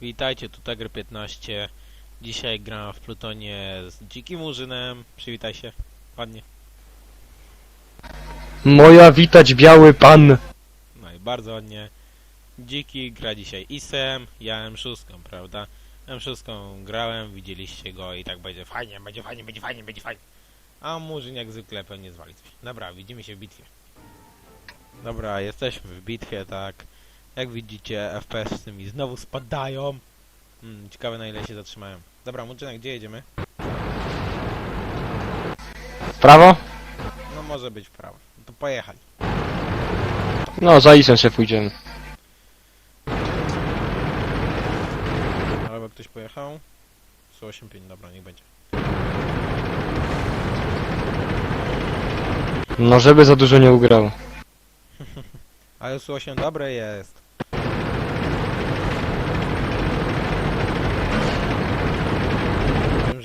Witajcie, tu Tiger 15. Dzisiaj gram w Plutonie z Dzikim Murzynem. Przywitaj się, ładnie. Moja witać biały pan. No i bardzo ładnie. Dziki gra dzisiaj Isem, ja M6, prawda? M6 grałem, widzieliście go i tak będzie fajnie, będzie fajnie, będzie fajnie, będzie fajnie. A Murzyn jak zwykle pewnie zwali coś. Dobra, widzimy się w bitwie. Dobra, jesteśmy w bitwie, tak. Jak widzicie, FPS mi znowu spadają. Hmm, ciekawe na ile się zatrzymają. Dobra, Murzynek, gdzie jedziemy? W prawo? No może być w prawo. No to pojechali. No, za Isem się pójdziemy. Ale ktoś pojechał? 185, dobra, niech będzie. No, żeby za dużo nie ugrało. Ale Su-8 dobre jest.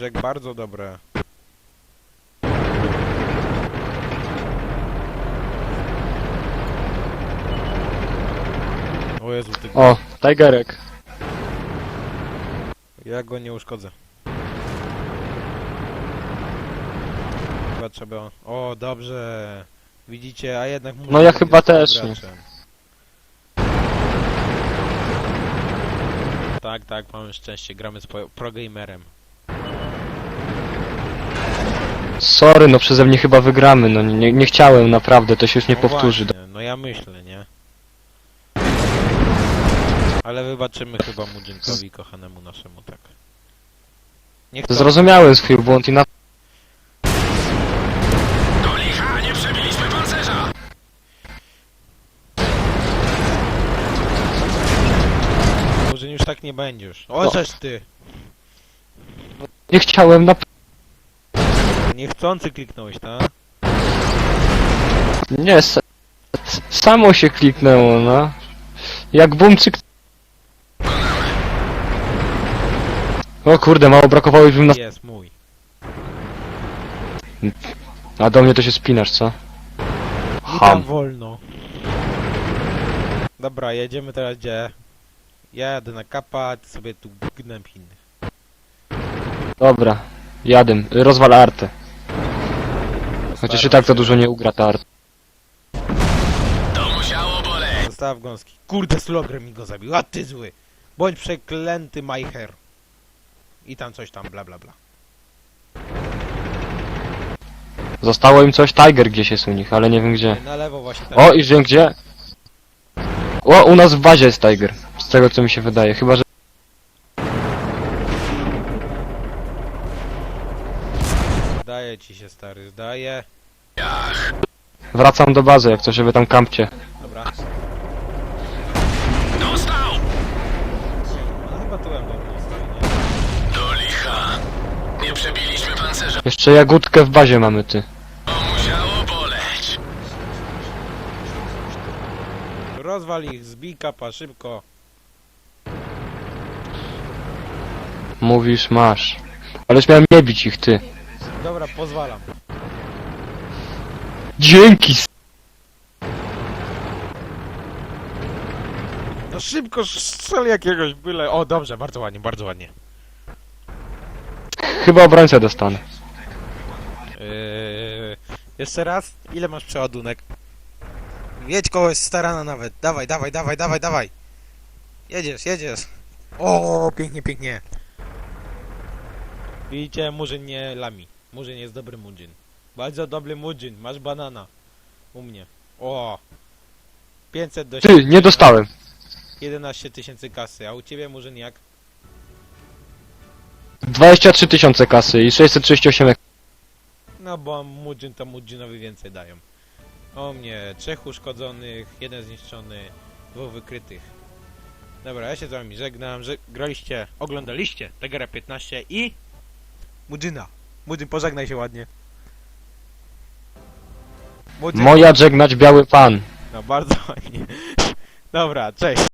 Jak bardzo dobre. O Jezu, ty... O, Tigerek. Ja go nie uszkodzę. Chyba trzeba... O, dobrze. Widzicie, a jednak... No ja chyba też nie. Tak, tak, mamy szczęście, gramy z po- progamerem. Sorry, no przeze mnie chyba wygramy. No, nie, nie chciałem, naprawdę, to się już nie no powtórzy. Właśnie, no ja myślę, nie? Ale wybaczymy chyba Mudzynkowi, kochanemu naszemu, tak. Niech to... Zrozumiałem swój błąd i na... Do licha, nie przebiliśmy pancerza! Murzyn już tak nie będziesz. O, No. żeż ty! Nie chciałem na... Niechcący kliknąłeś, tak? Nie, s- s- samo się kliknęło, no. Jak bumczyk... O kurde, mało brakowało i bym na... Jest mój. A do mnie to się spinasz, co? Tam Ham. wolno. Dobra, jedziemy teraz gdzie? Ja jadę na kapa, ty sobie tu gnęb innych. Dobra, jadę. Rozwal artę. Chociaż i tak to dużo nie ugra ta arta. To musiało boleć! Została w gąski. Kurde, slogger mi go zabił, a ty zły! Bądź przeklęty Majher. I tam coś tam, bla bla bla. Zostało im coś, Tiger gdzieś jest u nich, ale nie wiem gdzie. Na lewo właśnie tak. O, i wiem gdzie. O, u nas w bazie jest Tiger. Z tego co mi się wydaje, chyba że... Zdaje ci się stary, zdaje. Wracam do bazy, jak coś, żeby tam kampcie. Dobra. Dostał! No chyba tu em dobrze stoi, nie? Do licha! Nie przebiliśmy pancerza! Jeszcze jagódkę w bazie mamy, ty. To musiało boleć! Rozwal ich, zbij kapa, szybko. Mówisz, masz. Ależ miałem nie bić ich, ty. Dobra, pozwalam. Dzięki! No szybko strzel jakiegoś byle. O, dobrze, bardzo ładnie, bardzo ładnie. Chyba obrońcę dostanę. Yy, jeszcze raz, ile masz przeładunek? Jedź kogoś starana nawet. Dawaj, dawaj, dawaj, dawaj, dawaj. Jedziesz, jedziesz. O, pięknie, pięknie. Widzicie, Murzyn nie lami. Murzyn jest dobry Murzyn. Bardzo dobry Murzyn, masz banana. U mnie. O. 500 do Ty, nie dostałem. 11 tysięcy kasy, a u ciebie Murzyn jak? 23 tysiące kasy i 638 ek- No bo Mudzin to Mudzinowi więcej dają. O mnie, trzech uszkodzonych, jeden zniszczony, dwóch wykrytych. Dobra, ja się z wami żegnam, że graliście, oglądaliście Tegera 15 i... Mudzina. Mudzin, pożegnaj się ładnie. Moja żegnać biały pan. no bardzo ładnie. Dobra, cześć.